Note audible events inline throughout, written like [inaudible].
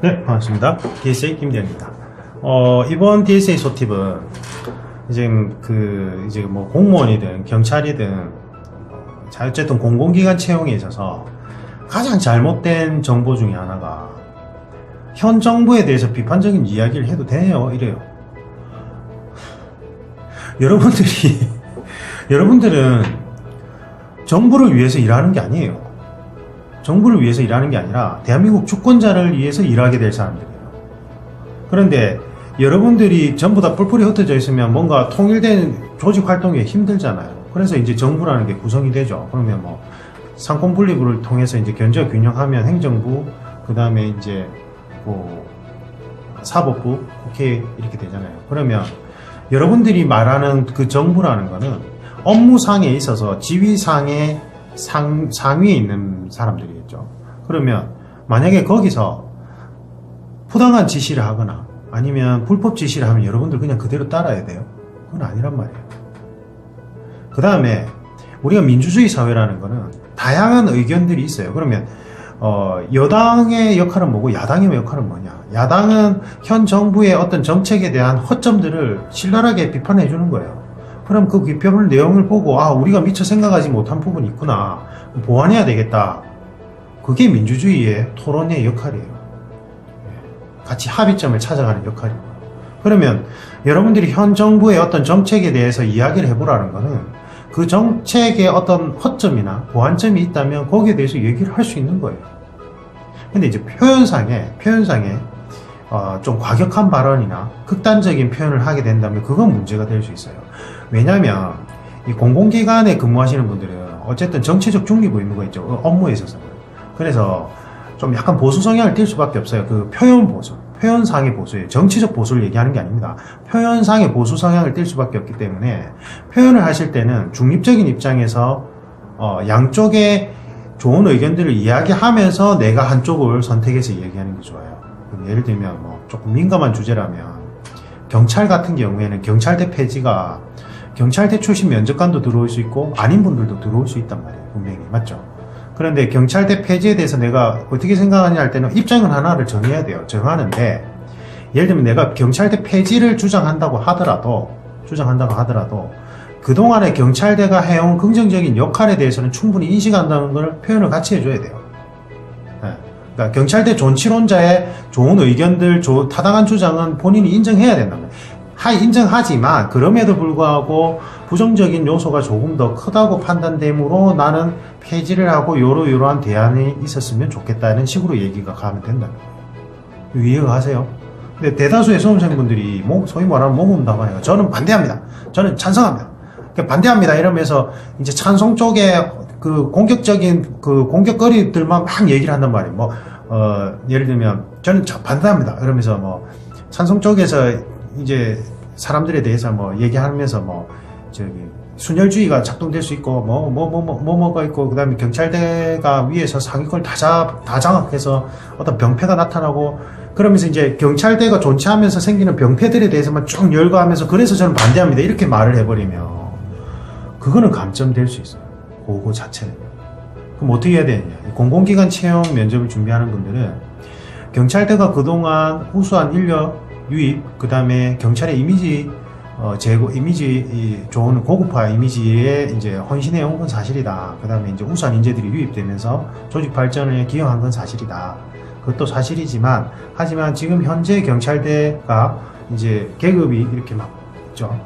네, 반갑습니다. DSA 김대현입니다. 어, 이번 DSA 소팁은 이제 그, 이제 뭐 공무원이든 경찰이든 자, 어쨌든 공공기관 채용에 있어서 가장 잘못된 정보 중에 하나가 현 정부에 대해서 비판적인 이야기를 해도 돼요. 이래요. 여러분들이, [laughs] 여러분들은 정부를 위해서 일하는 게 아니에요. 정부를 위해서 일하는 게 아니라 대한민국 주권자를 위해서 일하게 될 사람들이에요. 그런데 여러분들이 전부 다 뿔뿔이 흩어져 있으면 뭔가 통일된 조직 활동이 힘들잖아요. 그래서 이제 정부라는 게 구성이 되죠. 그러면 뭐 상권 분리부를 통해서 이제 견제 균형하면 행정부, 그 다음에 이제 뭐 사법부, 국회 이렇게 되잖아요. 그러면 여러분들이 말하는 그 정부라는 거는 업무상에 있어서 지위상의 상, 상위에 있는 사람들이겠죠. 그러면 만약에 거기서 부당한 지시를 하거나 아니면 불법 지시를 하면 여러분들 그냥 그대로 따라야 돼요. 그건 아니란 말이에요. 그 다음에 우리가 민주주의 사회라는 거는 다양한 의견들이 있어요. 그러면 어, 여당의 역할은 뭐고 야당의 역할은 뭐냐? 야당은 현 정부의 어떤 정책에 대한 허점들을 신랄하게 비판해 주는 거예요. 그럼 그 비평을 내용을 보고 아 우리가 미처 생각하지 못한 부분이 있구나 보완해야 되겠다. 그게 민주주의의 토론의 역할이에요. 예. 같이 합의점을 찾아가는 역할이고. 그러면 여러분들이 현 정부의 어떤 정책에 대해서 이야기를 해보라는 거는 그 정책의 어떤 허점이나 보완점이 있다면 거기에 대해서 얘기를 할 수 있는 거예요. 근데 이제 표현상에, 표현상에 어, 좀 과격한 발언이나 극단적인 표현을 하게 된다면 그건 문제가 될 수 있어요. 왜냐하면 이 공공기관에 근무하시는 분들은 어쨌든 정치적 중립 의무가 있죠. 어, 업무에 있어서는. 그래서 좀 약간 보수 성향을 띌 수밖에 없어요. 그 표현 보수, 표현상의 보수예요. 정치적 보수를 얘기하는 게 아닙니다. 표현상의 보수 성향을 띌 수밖에 없기 때문에 표현을 하실 때는 중립적인 입장에서 어, 양쪽의 좋은 의견들을 이야기하면서 내가 한쪽을 선택해서 얘기하는 게 좋아요. 예를 들면 뭐 조금 민감한 주제라면 경찰 같은 경우에는 경찰대 폐지가 경찰대 출신 면접관도 들어올 수 있고 아닌 분들도 들어올 수 있단 말이에요. 분명히 맞죠? 그런데 경찰대 폐지에 대해서 내가 어떻게 생각하냐 할 때는 입장은 하나를 정해야 돼요. 정하는데 예를 들면 내가 경찰대 폐지를 주장한다고 하더라도 주장한다고 하더라도 그동안에 경찰대가 해온 긍정적인 역할에 대해서는 충분히 인식한다는 걸 표현을 같이 해줘야 돼요. 네. 그러니까 경찰대 존치론자의 좋은 의견들, 조, 타당한 주장은 본인이 인정해야 된다는 거예요. 하, 인정하지만 그럼에도 불구하고 부정적인 요소가 조금 더 크다고 판단되므로 나는 폐지를 하고 요러요러한 대안이 있었으면 좋겠다는 식으로 얘기가 가면 된다는 거예요. 이해가 가세요? 근데 대다수의 수험생분들이 뭐, 소위 말하는 모범 답안이에요. 저는 반대합니다. 저는 찬성합니다. 그러니까 반대합니다. 이러면서 이제 찬성 쪽에 그 공격적인 그 공격거리들만 막 얘기를 한단 말이에요. 뭐, 어, 예를 들면 저는 반대합니다. 그러면서 뭐 찬성 쪽에서 이제 사람들에 대해서 뭐 얘기하면서 뭐 저기 순혈주의가 작동될 수 있고 뭐 뭐 뭐 뭐 뭐가 있고 그다음에 경찰대가 위에서 상위권 다자 다 장악해서 어떤 병폐가 나타나고 그러면서 이제 경찰대가 존치하면서 생기는 병폐들에 대해서만 쭉 열거하면서 그래서 저는 반대합니다. 이렇게 말을 해버리면 그거는 감점될 수 있어요. 그거 자체는. 그럼 어떻게 해야 되느냐. 공공기관 채용 면접을 준비하는 분들은 경찰대가 그동안 우수한 인력 유입, 그 다음에 경찰의 이미지 어, 제고 이미지 좋은 고급화 이미지에 이제 헌신해 온 건 사실이다. 그 다음에 이제 우수한 인재들이 유입되면서 조직 발전에 기여한 건 사실이다. 그것도 사실이지만 하지만 지금 현재 경찰대가 이제 계급이 이렇게 막 있죠.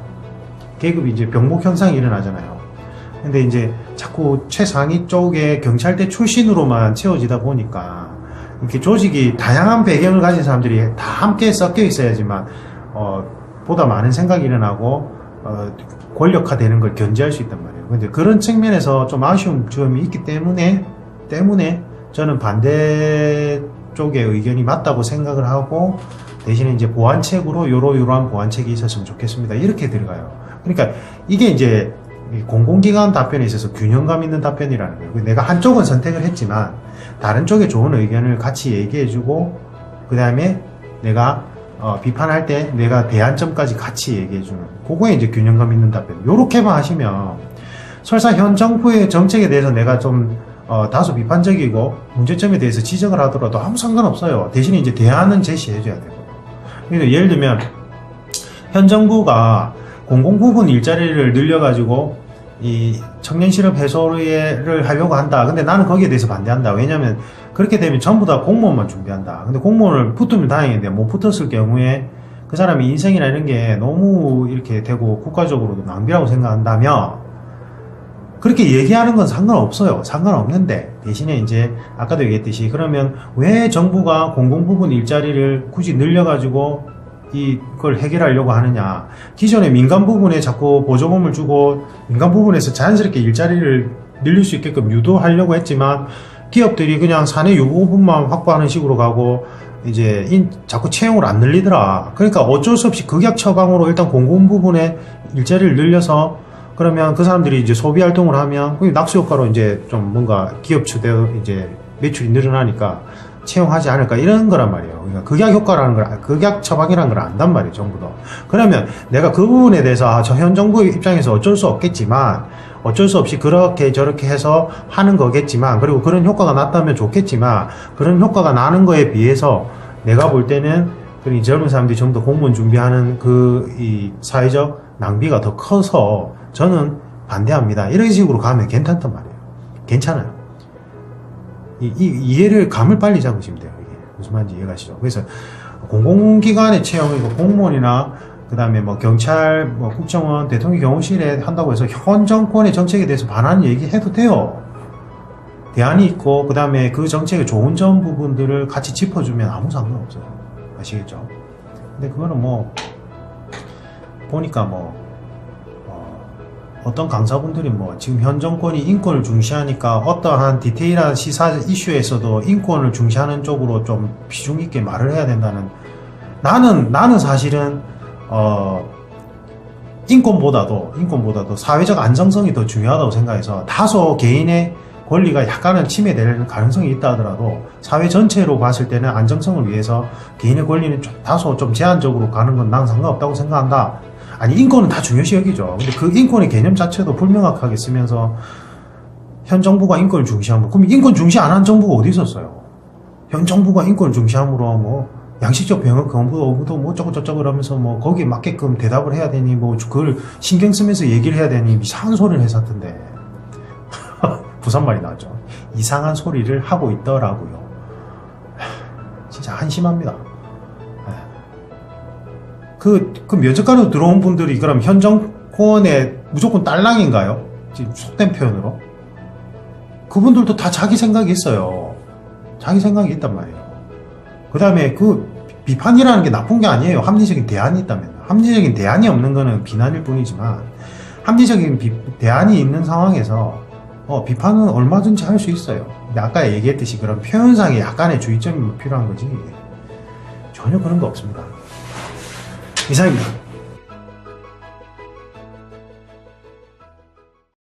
계급이 이제 병목 현상이 일어나잖아요. 근데 이제 자꾸 최상위 쪽에 경찰대 출신으로만 채워지다 보니까 이렇게 조직이 다양한 배경을 가진 사람들이 다 함께 섞여 있어야지만 어, 보다 많은 생각이 일어나고 어, 권력화되는 걸 견제할 수 있단 말이에요. 근데 그런 측면에서 좀 아쉬운 점이 있기 때문에 때문에 저는 반대 쪽의 의견이 맞다고 생각을 하고 대신에 이제 보완책으로 요러 요러한 보완책이 있었으면 좋겠습니다. 이렇게 들어가요. 그러니까 이게 이제 공공기관 답변에 있어서 균형감 있는 답변이라는 거예요. 내가 한쪽은 선택을 했지만 다른 쪽에 좋은 의견을 같이 얘기해주고 그 다음에 내가 어, 비판할 때 내가 대안점까지 같이 얘기해주는 그거에 이제 균형감 있는 답변. 요렇게만 하시면 설사 현 정부의 정책에 대해서 내가 좀 어, 다소 비판적이고 문제점에 대해서 지적을 하더라도 아무 상관없어요. 대신에 이제 대안은 제시해줘야 되고. 그래서 예를 들면 현 정부가 공공부문 일자리를 늘려가지고 이 청년 실업 해소를 하려고 한다. 근데 나는 거기에 대해서 반대한다. 왜냐면 그렇게 되면 전부 다 공무원만 준비한다. 근데 공무원을 붙으면 다행인데 못 붙었을 경우에 그 사람의 인생이나 이런 게 너무 이렇게 되고 국가적으로도 낭비라고 생각한다면 그렇게 얘기하는 건 상관없어요. 상관없는데 대신에 이제 아까도 얘기했듯이 그러면 왜 정부가 공공부문 일자리를 굳이 늘려가지고 이걸 해결하려고 하느냐. 기존의 민간 부분에 자꾸 보조금을 주고 민간 부분에서 자연스럽게 일자리를 늘릴 수 있게끔 유도하려고 했지만 기업들이 그냥 사내 유보분만 확보하는 식으로 가고 이제 인- 자꾸 채용을 안 늘리더라. 그러니까 어쩔 수 없이 극약 처방으로 일단 공공 부분에 일자리를 늘려서 그러면 그 사람들이 이제 소비 활동을 하면 그 낙수 효과로 이제 좀 뭔가 기업 추대 이제 매출이 늘어나니까 채용하지 않을까 이런 거란 말이에요. 그러니까 극약 효과라는 걸 극약 처방이라는 걸 안단 말이에요, 정부도. 그러면 내가 그 부분에 대해서 아, 저 현 정부 입장에서 어쩔 수 없겠지만 어쩔 수 없이 그렇게 저렇게 해서 하는 거겠지만 그리고 그런 효과가 났다면 좋겠지만 그런 효과가 나는 거에 비해서 내가 볼 때는 그이 젊은 사람들이 좀 더 공무원 준비하는 그 이 사회적 낭비가 더 커서 저는 반대합니다. 이런 식으로 가면 괜찮단 말이에요. 괜찮아요. 이, 이 이해를 감을 빨리 잡으시면 돼요. 이게 무슨 말인지 이해가시죠? 그래서 공공기관의 채용이고 공무원이나 그 다음에 뭐 경찰, 뭐 국정원, 대통령 경호실에 한다고 해서 현 정권의 정책에 대해서 반하는 얘기 해도 돼요. 대안이 있고 그 다음에 그 정책의 좋은 점 부분들을 같이 짚어주면 아무 상관없어요. 아시겠죠? 근데 그거는 뭐 보니까 뭐 어, 어떤 강사분들이 뭐 지금 현 정권이 인권을 중시하니까 어떠한 디테일한 시사 이슈에서도 인권을 중시하는 쪽으로 좀 비중 있게 말을 해야 된다는 나는 나는 사실은 어 인권보다도 인권보다도 사회적 안정성이 더 중요하다고 생각해서 다소 개인의 권리가 약간은 침해될 가능성이 있다 하더라도 사회 전체로 봤을 때는 안정성을 위해서 개인의 권리는 좀 다소 좀 제한적으로 가는 건 난 상관없다고 생각한다. 아니 인권은 다 중요시 여기죠. 근데 그 인권의 개념 자체도 불명확하게 쓰면서 현 정부가 인권을 중시하면 그럼 인권 중시 안 한 정부가 어디 있었어요? 현 정부가 인권을 중시함으로 뭐 양식적 병역 건부도 뭐 어쩌고 저쩌고 그러면서 뭐 거기에 맞게끔 대답을 해야 되니 뭐 그걸 신경 쓰면서 얘기를 해야 되니 이상한 소리를 했었던데 [laughs] 부산 말이 나왔죠. 이상한 소리를 하고 있더라고요. 진짜 한심합니다. 그, 그 면접관으로 들어온 분들이 그럼 현 정권의 무조건 딸랑인가요? 지금 속된 표현으로? 그분들도 다 자기 생각이 있어요. 자기 생각이 있단 말이에요. 그 다음에 그 비판이라는 게 나쁜 게 아니에요. 합리적인 대안이 있다면. 합리적인 대안이 없는 거는 비난일 뿐이지만, 합리적인 비- 대안이 있는 상황에서, 어, 비판은 얼마든지 할 수 있어요. 근데 아까 얘기했듯이 그런 표현상의 약간의 주의점이 필요한 거지. 전혀 그런 거 없습니다. 이상입니다.